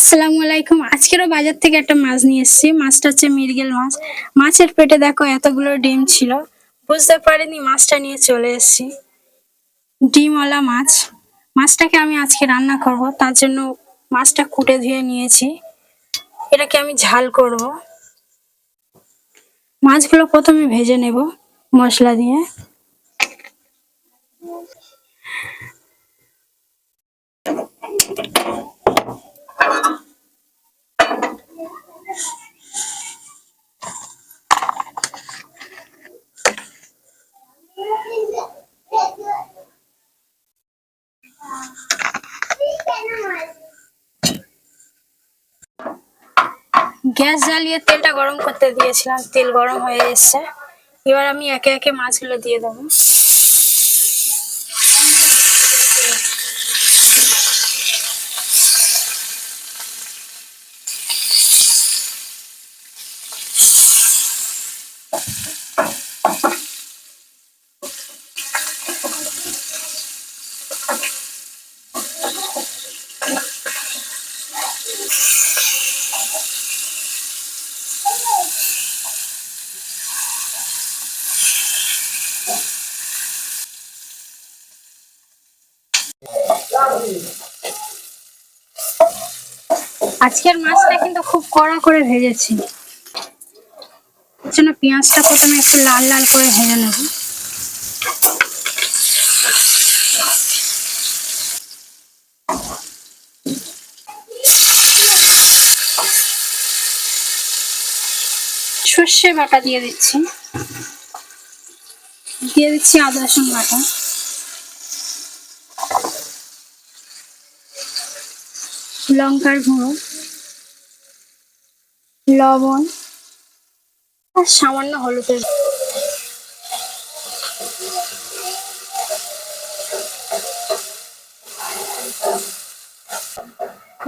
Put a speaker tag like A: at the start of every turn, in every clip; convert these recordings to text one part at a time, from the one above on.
A: আসসালামু আলাইকুম। আজকেরও বাজার থেকে একটা মাছ নিয়ে এসেছি। মাছটা হচ্ছে মৃগেল মাছ। মাছের পেটে দেখো এতগুলো ডিম ছিল। বুঝতে পারিনি মাছটা নিয়ে চলে এসেছি। ডিমওয়ালা মাছ। মাছটাকে আমি আজকে রান্না করব। তার জন্য মাছটা কুটে ধুয়ে নিয়েছি। এটাকে আমি ঝাল করব। মাছগুলো প্রথমে ভেজে নেব মশলা দিয়ে। গ্যাস জ্বালিয়ে তেলটা গরম করতে দিয়েছিলাম। তেল গরম হয়ে এসছে। এবার আমি একে একে মাছগুলো দিয়ে দেবো। আজকের মাছটা কিন্তু খুব কড়া করে ভেজেছি। জন্য পেঁয়াজটা প্রথমে একটু লাল লাল করে ভেজে নেব। সর্ষে বাটা দিয়ে দিচ্ছি। দিয়ে দিচ্ছি আদা রসুন বাটা। লঙ্কার গুঁড়ো, লবণ, আর সামান্য হলুদের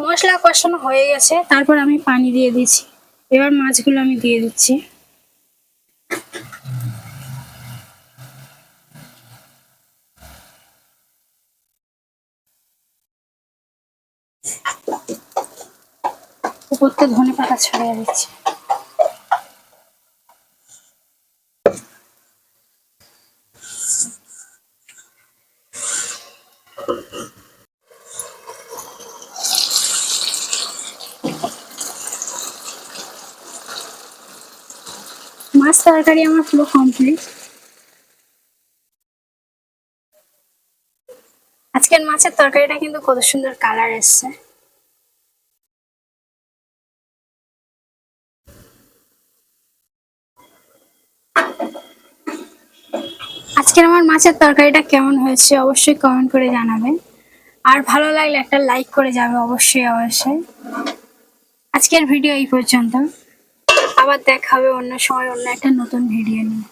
A: মশলা কষানো হয়ে গেছে, তারপর আমি পানি দিয়ে দিচ্ছি। এবার মাছগুলো আমি দিয়ে দিচ্ছি। উপরতে ধনে পাতা ছড়িয়ে দিচ্ছি। মাছ তরকারি আমার পুরো কমপ্লিট আজকের মাছের তরকারিটা কিন্তু কত সুন্দর কালার এসছে। আজকের আমার মাছের তরকারিটা কেমন হয়েছে অবশ্যই কমেন্ট করে জানাবে। আর ভালো লাগলে একটা লাইক করে যাবে অবশ্যই অবশ্যই। আজকের ভিডিও এই পর্যন্ত। আবার দেখা হবে অন্য সময় অন্য একটা নতুন ভিডিও নিয়ে।